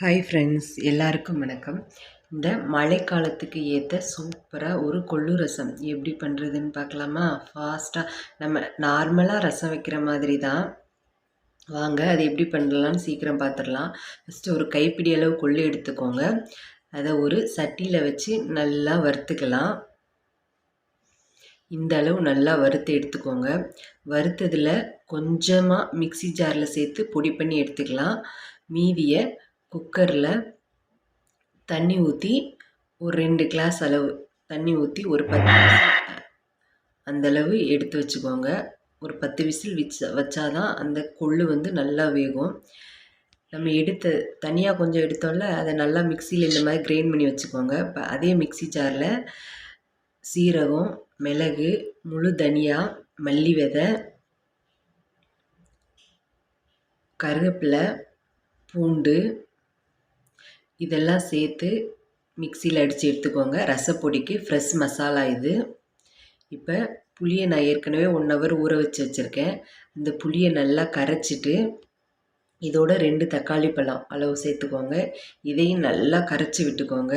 Hi friends எல்லாருக்கும் வணக்கம். இந்த மழைக்காலத்துக்கு ஏற்ற சூப்பராக ஒரு கொள்ளு ரசம் எப்படி பண்ணுறதுன்னு பார்க்கலாமா? ஃபாஸ்ட்டாக நம்ம நார்மலாக ரசம் வைக்கிற மாதிரி தான் வாங்க அது எப்படி பண்ணலான்னு சீக்கிரம் பார்த்துடலாம் ஃபஸ்ட்டு ஒரு கைப்பிடி அளவு கொள்ளு எடுத்துக்கோங்க. அதை ஒரு சட்டியில் வச்சு நல்லா வறுத்துக்கலாம். இந்த அளவு நல்லா வறுத்து எடுத்துக்கோங்க. வறுத்ததில் கொஞ்சமாக மிக்சி ஜாரில் சேர்த்து பொடி பண்ணி எடுத்துக்கலாம். மீதியை குக்கரில் தண்ணி ஊற்றி ஒரு ரெண்டு கிளாஸ் அளவு தண்ணி ஊற்றி ஒரு பத்து அந்தளவு எடுத்து வச்சுக்கோங்க. ஒரு பத்து விசில் வச்ச வச்சாதான் அந்த கொள்ளு வந்து நல்லா வேகும். நம்ம எடுத்த தனியாக கொஞ்சம் எடுத்தோம்ல அதை நல்லா மிக்சியில் இந்த மாதிரி கிரைண்ட் பண்ணி வச்சுக்கோங்க. இப்போ அதே மிக்சி ஜாரில் சீரகம் மிளகு முழு தனியா மல்லி விதை கருவேப்பிலை பூண்டு இதெல்லாம் சேர்த்து மிக்சியில் அடித்து எடுத்துக்கோங்க. ரசப்பொடிக்கு ஃப்ரெஷ் மசாலா இது. இப்போ புளியை நான் ஏற்கனவே ஒன் ஹவர் ஊற வச்சு வச்சுருக்கேன். இந்த புளியை நல்லா கரைச்சிட்டு இதோட ரெண்டு தக்காளி பழம் அளவு சேர்த்துக்கோங்க. இதையும் நல்லா கரைச்சி விட்டுக்கோங்க.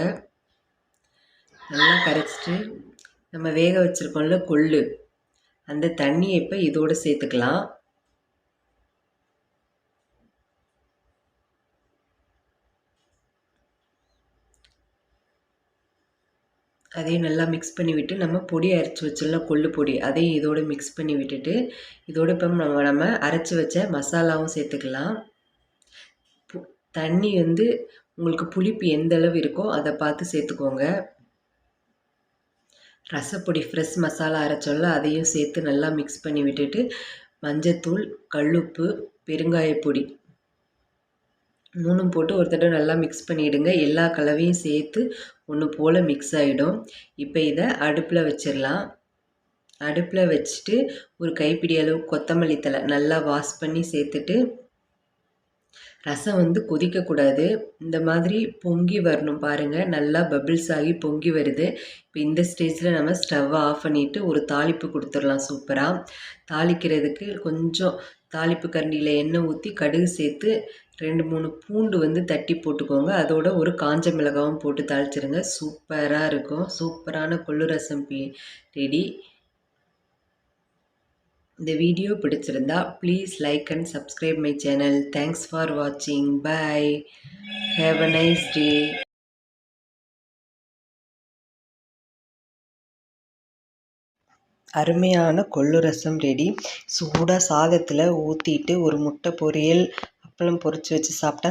நல்லா கரைச்சிட்டு நம்ம வேக வச்சுருக்கோம்ல கொள்ளு. அந்த தண்ணியை இப்போ இதோடு சேர்த்துக்கலாம். அதையும் நல்லா மிக்ஸ் பண்ணி விட்டு நம்ம பொடி அரைச்சி வச்சிடலாம் கொள்ளு பொடி. அதையும் இதோடு மிக்ஸ் பண்ணி விட்டுட்டு இதோடு இப்போ நம்ம நம்ம அரைச்சி வச்ச மசாலாவும் சேர்த்துக்கலாம். தண்ணி வந்து உங்களுக்கு புளிப்பு எந்த அளவு இருக்கோ அதை பார்த்து சேர்த்துக்கோங்க. ரசப்பொடி ஃப்ரெஷ் மசாலா அரைச்சோல்ல அதையும் சேர்த்து நல்லா மிக்ஸ் பண்ணி விட்டுட்டு மஞ்சத்தூள் கல்லுப்பு பெருங்காயப்பொடி மூணும் போட்டு ஒரு தடவை நல்லா மிக்ஸ் பண்ணிவிடுங்க எல்லா கலவையும் சேர்த்து ஒன்று போல் மிக்ஸ் ஆகிடும் இப்போ இதை அடுப்பில் வச்சிடலாம் அடுப்பில் வச்சுட்டு ஒரு கைப்பிடி அளவு கொத்தமல்லி தலை நல்லா வாஷ் பண்ணி சேர்த்துட்டு ரசம் வந்து கொதிக்கக்கூடாது. இந்த மாதிரி பொங்கி வரணும் பாருங்கள் நல்லா பபிள்ஸ் ஆகி பொங்கி வருது. இப்போ இந்த ஸ்டேஜில் நம்ம ஸ்டவ்வை ஆஃப் பண்ணிவிட்டு ஒரு தாளிப்பு கொடுத்துடலாம் சூப்பராக தாளிக்கிறதுக்கு கொஞ்சம் தாளிப்பு கரண்டியில் எண்ணெய் ஊற்றி கடுகு சேர்த்து ரெண்டு மூணு பூண்டு வந்து தட்டி போட்டுக்கோங்க. அதோட ஒரு காஞ்ச மிளகாவும் போட்டு தாளிச்சிருங்க. சூப்பராக இருக்கும். சூப்பரான கொள்ளு ரசம் ரெடி இந்த வீடியோ பிடிச்சிருந்தா please like and subscribe my channel thanks for வாட்சிங் bye have a nice day அருமையான கொள்ளு ரசம் ரெடி சூடாக சாதத்தில் ஊற்றிட்டு ஒரு முட்டை பொரியல் அப்பளம் பொரித்து வச்சு சாப்பிட்டா